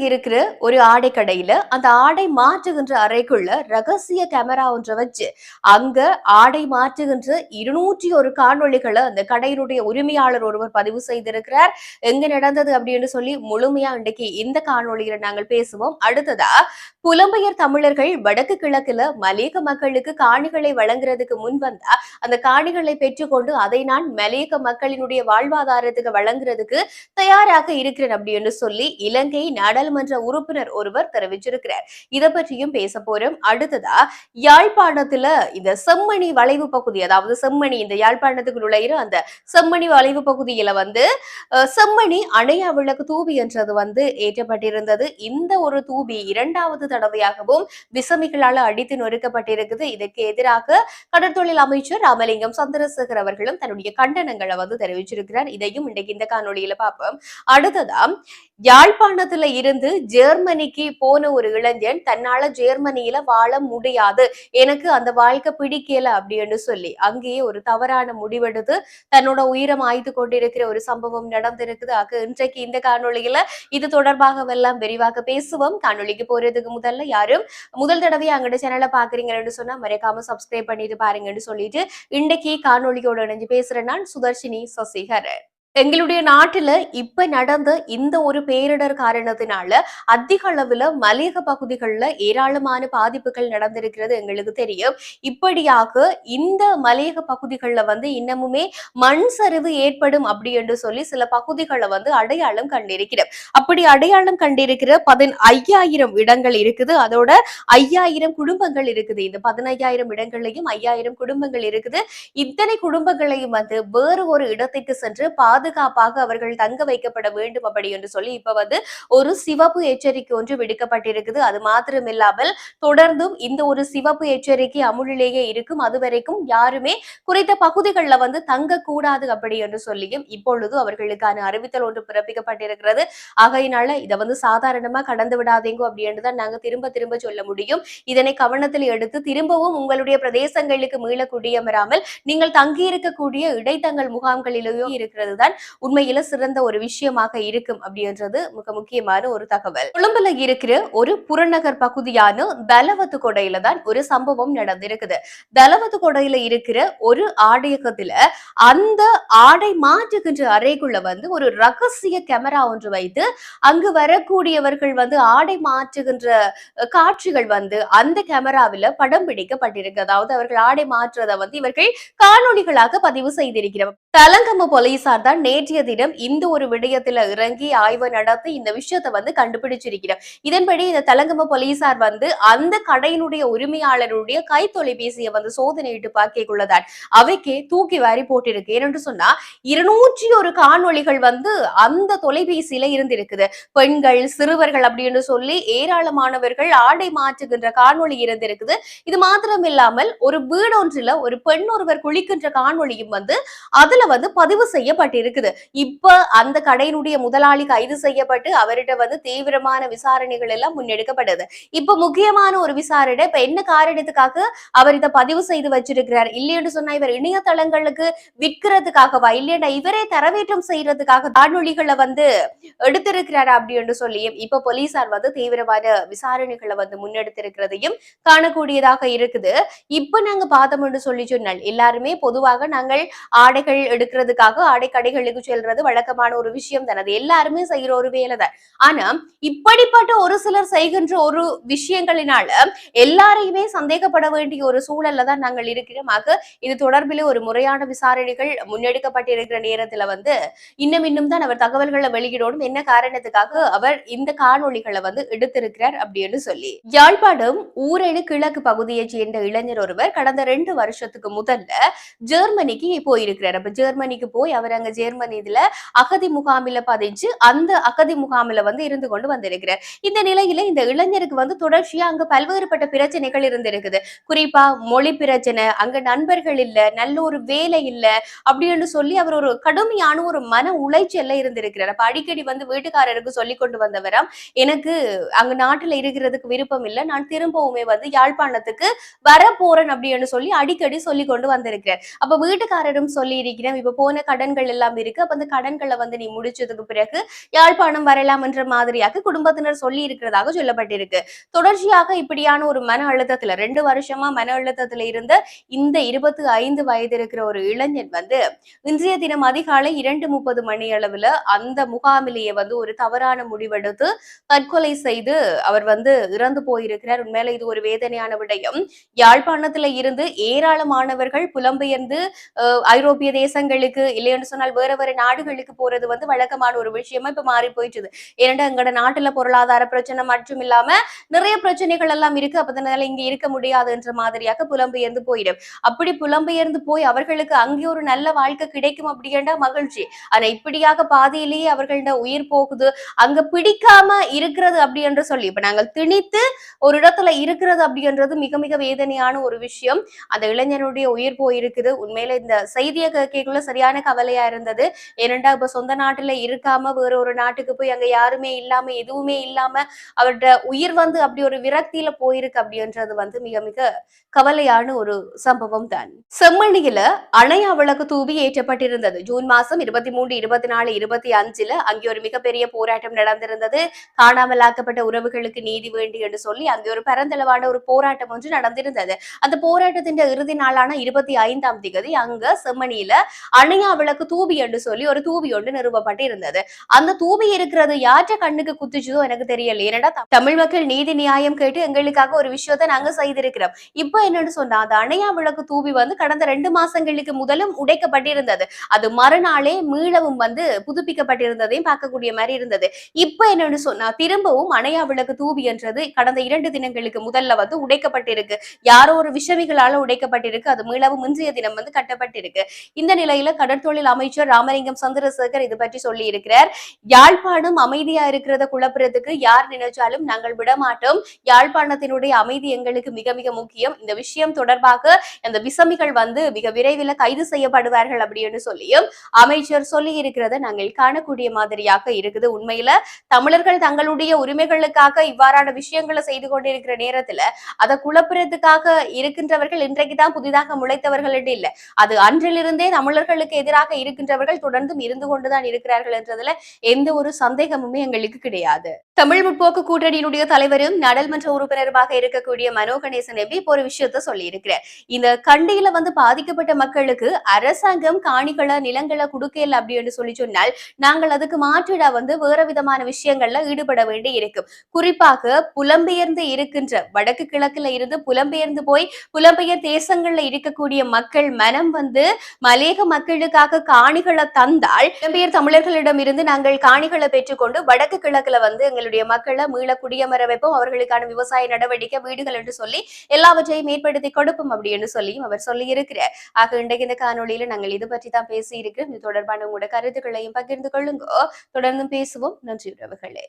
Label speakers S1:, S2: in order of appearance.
S1: இருக்கிற ஒரு ஆடை கடையில அந்த ஆடை மாற்றுகின்ற அறைக்குள்ள ரகசிய கேமரா ஒன்றை வச்சு அங்க ஆடை மாற்றுகின்ற இருநூற்றி ஒரு காணொளிகளை அந்த கடையினுடைய உரிமையாளர் ஒருவர் பதிவு செய்திருக்கிறார். எங்க நடந்தது அப்படின்னு சொல்லி முழுமையா இன்றைக்கு இந்த காணொளியில நாங்கள் பேசுவோம். அடுத்ததா புலம்பெயர் தமிழர்கள் வடக்கு கிழக்குல மலேக மக்களுக்கு காணிகளை வழங்குறதுக்கு முன் வந்தா அந்த காணிகளை பெற்றுக்கொண்டு அதை நான் மலேக மக்களினுடைய வாழ்வாதாரத்துக்கு வழங்குறதுக்கு தயாராக இருக்கிறேன் அப்படின்னு சொல்லி இலங்கை நாடாளுமன்ற உறுப்பினர் ஒருவர் தெரிவிச்சிருக்கிறார். இதை பற்றியும் பேச போறோம். அடுத்ததா யாழ்ப்பாணத்துல இந்த செம்மணி வளைவு பகுதி அதாவது செம்மணி இந்த யாழ்ப்பாணத்துக்கு நுழையிற அந்த செம்மணி வளைவு பகுதியில வந்து செம்மணி அணையா விளக்கு தூபி என்றது வந்து ஏற்றப்பட்டிருந்தது. இந்த ஒரு தூபி இரண்டாவது தடவையாகவும் விசமிகளால் அடித்து நொறுக்கப்பட்டிருக்குது. இதற்கு எதிராக கடற்தொழில் அமைச்சர் ராமலிங்கம் சந்திரசேகர் அவர்களும் தன்னுடைய கண்டனங்களை வந்து தெரிவிச்சிருக்கிறார். இதையும் இன்றைக்கு இந்த காணொலியில பார்ப்போம். அடுத்ததா யாழ்ப்பாணத்துல இருந்து ஜெர்மனிக்கு போன ஒரு இளைஞன் தன்னால ஜெர்மனியில வாழ முடியாது. எனக்கு அந்த வாழ்க்கை பிடிக்கல அப்படின்னு சொல்லி அங்கேயே ஒரு தவறான முடிவெடுத்து தன்னோட உயிரம் மாய்த்து கொண்டிருக்கிற ஒரு சம்பவம் நடந்திருக்குது. ஆக இன்றைக்கு இந்த காணொலியில இது தொடர்பாக எல்லாம் விரிவாக பேசுவோம். காணொலிக்கு போறதுக்கு முதல்ல யாரும் முதல் தடவை அங்கட சேனலை பாக்குறீங்கன்னு சொன்னா மறைக்காம சப்ஸ்கிரைப் பண்ணிட்டு பாருங்கன்னு சொல்லிட்டு இன்றைக்கு காணொலியோட இணைஞ்சு பேசுறேன் நான் சுதர்ஷினி சசிகரன் எங்களுடைய நாட்டுல இப்ப நடந்த இந்த ஒரு பேரிடர் காரணத்தினால அதிக அளவுல மலையக பகுதிகளில் ஏராளமான பாதிப்புகள் நடந்திருக்கிறது எங்களுக்கு தெரியும். இப்படியாக இந்த மலையக பகுதிகளில் வந்து இன்னமுமே மண் சரிவு ஏற்படும் அப்படி என்று சொல்லி சில பகுதிகளை வந்து அடையாளம் கண்டிருக்கிறோம். அப்படி அடையாளம் கண்டிருக்கிற பதின் ஐயாயிரம் இடங்கள் இருக்குது. அதோட ஐயாயிரம் குடும்பங்கள் இருக்குது. இந்த பதினையாயிரம் இடங்கள்லையும் ஐயாயிரம் குடும்பங்கள் இருக்குது. இத்தனை குடும்பங்களையும் வந்து வேறு ஒரு இடத்துக்கு சென்று பாதுகாப்பாக அவர்கள் தங்க வைக்கப்பட வேண்டும் அப்படி என்று சொல்லி இப்ப வந்து ஒரு சிவப்பு எச்சரிக்கை ஒன்று விடுக்கப்பட்டிருக்குது. அது மாத்திரமில்லாமல் தொடர்ந்தும் இந்த ஒரு சிவப்பு எச்சரிக்கை அமுலிலேயே இருக்கும். அது வரைக்கும் யாருமே குறித்த பகுதிகளில் வந்து தங்க கூடாது அப்படி என்று சொல்லியும் இப்பொழுது அவர்களுக்கான அறிவித்தல் ஒன்று பிறப்பிக்கப்பட்டிருக்கிறது. ஆகையினால இதை வந்து சாதாரணமா கடந்து விடாதீங்க அப்படின்னு தான் நாங்க திரும்ப திரும்ப சொல்ல முடியும். இதனை கவனத்தில் எடுத்து திரும்பவும் உங்களுடைய பிரதேசங்களுக்கு மீள குடியமராமல் நீங்கள் தங்கியிருக்கக்கூடிய இடைத்தங்கள் முகாம்களிலேயோ இருக்கிறது தான் உண்மையில சிறந்த ஒரு விஷயமாக இருக்கும் அப்படின்றது மிக முக்கியமான ஒரு தகவல். கொழும்புல இருக்கிற ஒரு புறநகர் பகுதியான தலவத்து கொடையில தான் ஒரு சம்பவம் நடந்திருக்குது. தலவத்து கொடையில இருக்கிற ஒரு ஆடையகத்துல அந்த ஆடை மாற்றுகின்ற அறைக்குள்ள வந்து ஒரு ரகசிய கேமரா ஒன்று வைத்து அங்கு வரக்கூடியவர்கள் வந்து ஆடை மாற்றுகின்ற காட்சிகள் வந்து அந்த கேமராவில படம் பிடிக்கப்பட்டிருக்கு. அதாவது அவர்கள் ஆடை மாற்றுறதை வந்து இவர்கள் காணொலிகளாக பதிவு செய்திருக்கிறோம் தலங்கம போலீசார் தான் நேற்றைய தினம் இந்த ஒரு விடயத்துல இறங்கி ஆய்வு நடத்தி இந்த விஷயத்தை வந்து கண்டுபிடிச்சிருக்கிறோம் இதன்படி இந்த தலங்கம போலீசார் வந்து அந்த கடையினுடைய உரிமையாளருடைய கை தொலைபேசியை வந்து சோதனையிட்டு பார்க்கக்குள்ளதான் அவைக்கே தூக்கி வாரி போட்டிருக்கு. ஏனென்று சொன்னா இருநூற்றி ஒரு காணொளிகள் வந்து அந்த தொலைபேசியில இருந்திருக்குது. பெண்கள் சிறுவர்கள் அப்படின்னு சொல்லி ஏராளமானவர்கள் ஆடை மாற்றுகின்ற காணொளி இருந்திருக்குது. இது மாத்திரம் இல்லாமல் ஒரு வீடொன்றில் ஒரு பெண் ஒருவர் குளிக்கின்ற காணொளியும் வந்து அதுல வந்து பதிவு செய்யப்பட்டிருக்குது. இப்ப அந்த கடையினுடைய முதலாளி கைது செய்யப்பட்டு அவர்கிட்ட வந்து தீவிரமான விசாரணைகள் எல்லாம் முன்னெடுக்கப்படுது. இப்ப முக்கியமான ஒரு விசாரணை இப்ப என்ன காரணத்துக்காக அவர் இதை பதிவு செய்து வச்சிருக்கிறார்? இல்லையென்று சொன்னா இவர் இணையதளங்களுக்கு விற்கிறதுக்காகவா? இல்லையா இவரே தரவேற்றம் செய்யறதுக்காக காணொளிகளை வந்து எடுத்திருக்கிறாரா அப்படின்னு சொல்லியும் இப்ப போலீசார் வந்து தீவிரமான விசாரணைகளை வந்து முன்னெடுத்திருக்கிறதையும் காணக்கூடியதாக இருக்குது. இப்ப நாங்க பார்த்தோம்னு சொல்லி சொன்னால் எல்லாருமே பொதுவாக நாங்கள் ஆடைகள் எடுக்கிறதுக்காக ஆடை கடைகளுக்கு செல்றது வழக்கமான ஒரு விஷயம் தானது அது எல்லாருமே செய்யற ஒரு வேலை தான். ஆனா இப்படிப்பட்ட ஒரு சிலர் செய்கின்ற ஒரு விஷயங்களினால எல்லாரையுமே சந்தேகப்பட வேண்டிய ஒரு சூழல்ல தான் நாங்கள் இருக்கிறோம். ஆக இது தொடர்பிலே ஒரு முறையான விசாரணைகள் முன்னெடுக்கப்பட்டிருக்கிற நேரத்துல வந்து இன்னும் இன்னும் தான் அவர் தகவல்களை வெளியிடணும். என்ன காரணத்துக்காக அவர் இந்த காணொளிகளை வந்து எடுத்திருக்கிறார் அப்படின்னு சொல்லி. யாழ்ப்பாணம் ஊரணி கிழக்கு பகுதியைச் சேர்ந்த இளைஞர் ஒருவர் கடந்த ரெண்டு வருஷத்துக்கு முதல்ல ஜெர்மனிக்கு போயிருக்கிறார். அப்ப ஜெர்மனிக்கு போய் அவர் அங்க ஜெர்மனி இதுல அகதி முகாமில பதிஞ்சு அந்த அகதி முகாமில வந்து இருந்து கொண்டு வந்திருக்கிறார். இந்த நிலையில இந்த இளைஞருக்கு வந்து தொடர்ச்சியா அங்க பல்வேறுபட்ட பிரச்சனைகள் இருந்திருக்குது. குறிப்பா மொழி பிரச்சனை அங்க நண்பர்கள் இல்ல நல்ல ஒரு வேலை இல்ல அப்படின்னு சொல்லி அவர் ஒரு கடுமையான ஒரு மன உளைச்சல்ல இருந்திருக்கிறார். அப்ப அடிக்கடி வந்து வீட்டுக்காரருக்கு சொல்லி கொண்டு வந்தவராம் எனக்கு அங்க நாட்டுல இருக்கிறதுக்கு விருப்பம் இல்ல நான் திரும்பவுமே வந்து யாழ்ப்பாணத்துக்கு வர போறேன் அப்படின்னு சொல்லி அடிக்கடி சொல்லி கொண்டு வந்திருக்கிறார். அப்ப வீட்டுக்காரரும் சொல்லி இருக்கிறேன் இப்ப போன கடன்கள் எல்லாம் இருக்கு. அப்ப அந்த கடன்களை வந்து நீ முடிச்சதுக்கு பிறகு யாழ்ப்பாணம் வரலாம் என்ற மாதிரியாக குடும்பத்தினர் சொல்லி இருக்கிறதாக சொல்லப்பட்டிருக்கு. தொடர்ச்சியாக இப்படியான ஒரு மன அழுத்தத்துல ரெண்டு வருஷமா மன அழுத்தத்துல இருந்த இந்த இருபத்தி ஐந்து வயது இருக்கிற ஒரு இளைஞன் வந்து இன்றைய தினம் அதிகாலை இரண்டு முப்பது மணி அளவுல அந்த முகாமிலேயே வந்து ஒரு தவறான முடிவெடுத்து தற்கொலை செய்து அவர் வந்து இறந்து போயிருக்கிறார். உண்மையில இது ஒரு வேதனையான விடயம். யாழ்ப்பாணத்துல இருந்து ஏராளமானவர்கள் புலம்பெயர்ந்து ஐரோப்பிய ஐரோப்பிய தேசங்களுக்கு இல்லைன்னு சொன்னால் வேற வேற நாடுகளுக்கு போறது வந்து வழக்கமான ஒரு விஷயமா இப்ப மாறி போயிட்டுது. ஏன்னா எங்கட நாட்டுல பொருளாதார பிரச்சனை மட்டும் இல்லாம நிறைய பிரச்சனைகள் எல்லாம் இருக்கு. அப்பதனால இங்க இருக்க முடியாதுன்ற மாதிரியாக புலம்பெயர்ந்து போயிடும். அப்படி புலம்பெயர்ந்து போய் அவர்களுக்கு அங்கே ஒரு நல்ல வாழ்க்கை கிடைக்கும் அப்படின்ற மகிழ்ச்சி. ஆனா இப்படியாக பாதியிலேயே அவர்களோட உயிர் போகுது. அங்க பிடிக்காம இருக்கிறது அப்படி என்று சொல்லி இப்ப நாங்கள் திணித்து ஒரு இடத்துல இருக்கிறது அப்படின்றது மிக மிக வேதனையான ஒரு விஷயம். அந்த இளைஞனுடைய உயிர் போயிருக்குது. உண்மையில இந்த செய்தியை எனக்குள்ள சரியான கவலையா இருந்தது. ஏனண்டா இப்ப சொந்த நாட்டுல இருக்காம வேற ஒரு நாட்டுக்கு போய் அங்க யாருமே இல்லாம எதுவுமே இல்லாம அவரோட உயிர் வந்து அப்படி ஒரு விரக்தியில போயிருக்கு அப்படின்றது வந்து மிக மிக கவலையான ஒரு சம்பவம் தான். செம்மணியில அணையா விளக்கு தூவி ஏற்றப்பட்டிருந்தது. ஜூன் மாசம் இருபத்தி மூன்று இருபத்தி நாலு இருபத்தி அஞ்சுல அங்கே ஒரு மிகப்பெரிய போராட்டம் நடந்திருந்தது. காணாமலாக்கப்பட்ட உறவுகளுக்கு நீதி வேண்டி என்று சொல்லி அங்கே ஒரு பரந்தளவான ஒரு போராட்டம் ஒன்று நடந்திருந்தது. அந்த போராட்டத்தின் இறுதி நாளான இருபத்தி ஐந்தாம் திகதி அங்க செம்மணியில அணையா விளக்கு தூபி என்று சொல்லி ஒரு தூபி ஒன்று நிறுவப்பட்டு இருந்தது அந்த தூபி இருக்கிறது யாற்ற கண்ணுக்கு குத்துச்சதோ எனக்கு தெரியல. ஏன்னா தமிழ் மக்கள் நீதி நியாயம் கேட்டு எங்களுக்காக ஒரு விஷயத்தை நாங்க செய்திருக்கிறோம். இப்ப என்னன்னு சொன்னா அந்த அணையா விளக்கு தூபி வந்து கடந்த ரெண்டு மாசங்களுக்கு முதலும் உடைக்கப்பட்டிருந்தது. அது மறுநாளே மீளவும் வந்து புதுப்பிக்கப்பட்டிருந்ததையும் பார்க்கக்கூடிய மாதிரி இருந்தது. இப்ப என்னன்னு சொன்னா திரும்பவும் அணையா விளக்கு தூபி என்றது கடந்த இரண்டு தினங்களுக்கு முதல்ல வந்து உடைக்கப்பட்டிருக்கு. யாரோ ஒரு விஷமிகளால உடைக்கப்பட்டிருக்கு. அது மீளவும் இன்றைய தினம் வந்து கட்டப்பட்டிருக்கு. இந்த நிலையில கடற்தொழில் அமைச்சர் ராமலிங்கம் சந்திரசேகர் இது பற்றி சொல்லி இருக்கிறார் யாழ்ப்பாணம் அமைதியா இருக்கிறத குழப்புறதுக்கு யார் நினைச்சாலும் நாங்கள் விடமாட்டோம். யாழ்ப்பாணத்தினுடைய அமைதி எங்களுக்கு மிக மிக முக்கியம். இந்த விஷயம் தொடர்பாக அந்த விசமிகள் வந்து மிக விரைவில் கைது செய்யப்படுவார்கள் அப்படின்னு சொல்லியும் அமைச்சர் சொல்லி இருக்கிறத நாங்கள் காணக்கூடிய மாதிரியாக இருக்குது. உண்மையில தமிழர்கள் தங்களுடைய உரிமைகளுக்காக இவ்வாறான விஷயங்களை செய்து கொண்டிருக்கிற நேரத்துல அதை குழப்புறதுக்காக இருக்கின்றவர்கள் இன்றைக்கு தான் புதிதாக முளைத்தவர்கள் இல்ல. அது அன்றிலிருந்தே தமிழ் தமிழர்களுக்கு எதிராக இருக்கின்றவர்கள் தொடர்ந்தும் இருந்து கொண்டுதான் இருக்கிறார்கள் என்றதுல எந்த ஒரு சந்தேகமுமே எங்களுக்கு கிடையாது. தமிழ் முற்போக்கு கூட்டணியினுடைய தலைவரும் நாடாளுமன்ற உறுப்பினருமாக இருக்கக்கூடிய மனோ கணேசன் எப்படி இப்போ ஒரு விஷயத்த சொல்லி இந்த கண்டியில வந்து பாதிக்கப்பட்ட மக்களுக்கு அரசாங்கம் காணிகளை நிலங்களை கொடுக்கல அப்படின்னு சொல்லி சொன்னால் நாங்கள் அதுக்கு மாற்றீடா வந்து வேற விதமான விஷயங்கள்ல ஈடுபட வேண்டி இருக்கும். குறிப்பாக புலம்பெயர்ந்து இருக்கின்ற வடக்கு கிழக்குல இருந்து புலம்பெயர்ந்து போய் புலம்பெயர் தேசங்கள்ல இருக்கக்கூடிய மக்கள் மனம் வந்து மலேக மக்களுக்காக காணிகளை தந்தால் இடம்பெயர் தமிழர்களிடம் இருந்து நாங்கள் காணிகளை பெற்றுக்கொண்டு வடக்கு கிழக்குல வந்து எங்களுடைய மக்களை மீள குடியமர வைப்போம். அவர்களுக்கான விவசாய நடவடிக்கை வீடுகள் என்று சொல்லி எல்லாவற்றையும் ஏற்படுத்தி கொடுப்போம் அப்படின்னு சொல்லியும் அவர் சொல்லி இருக்கிறார் ஆக இன்றைக்கு இந்த காணொளியில நாங்கள் இது பற்றி தான் பேசி இருக்கிறோம் இது தொடர்பான உங்களோட கருத்துக்களையும் பகிர்ந்து கொள்ளுங்க. தொடர்ந்து பேசுவோம். நன்றி உறவுகளே.